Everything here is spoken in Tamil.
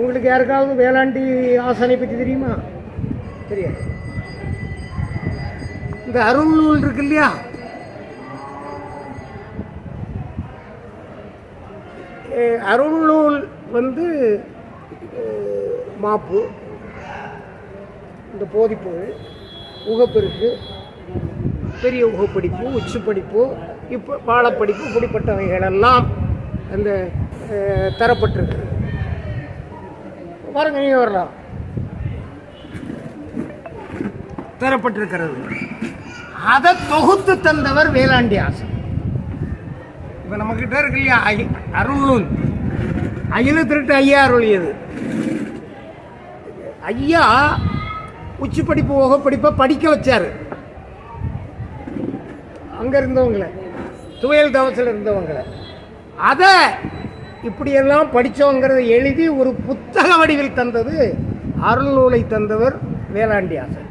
உங்களுக்கு யாருக்காவது வேளாண்டி ஆசானை பற்றி தெரியுமா? தெரியாது. இந்த அருள் நூல் இருக்கு இல்லையா? அருள்நூல் அருள் நூல் வந்து மாப்பு இந்த போதிப்பு உகப்பெருக்கு பெரிய உகப்படிப்பு உச்சுப்படிப்பு இப்போ பாலப்படிப்பு இப்படிப்பட்டவைகளெல்லாம் அந்த தரப்பட்டிருக்கு. பாருங்க நீங்க வரலாம். தரப்பட்டிருக்கிறது. அதை தொகுத்து தந்தவர் வேளாண்டி ஆசன். இப்போ நம்மக்கிட்ட இருக்கு இல்லையா? ஐ- அருள் நூல் அகில திருட்டு ஐயா அருளியது. ஐயா உச்சி படிப்பு ஓக படிப்பை படிக்க வச்சார். அங்கே இருந்தவங்கள துவையல் தவசில் இருந்தவங்கள. அதை இப்படியெல்லாம் படித்தோங்கிறத எழுதி ஒரு புத்தக வடிவில் தந்தது அருள்நூலை தந்தவர் வேளாண்டி ஆசன்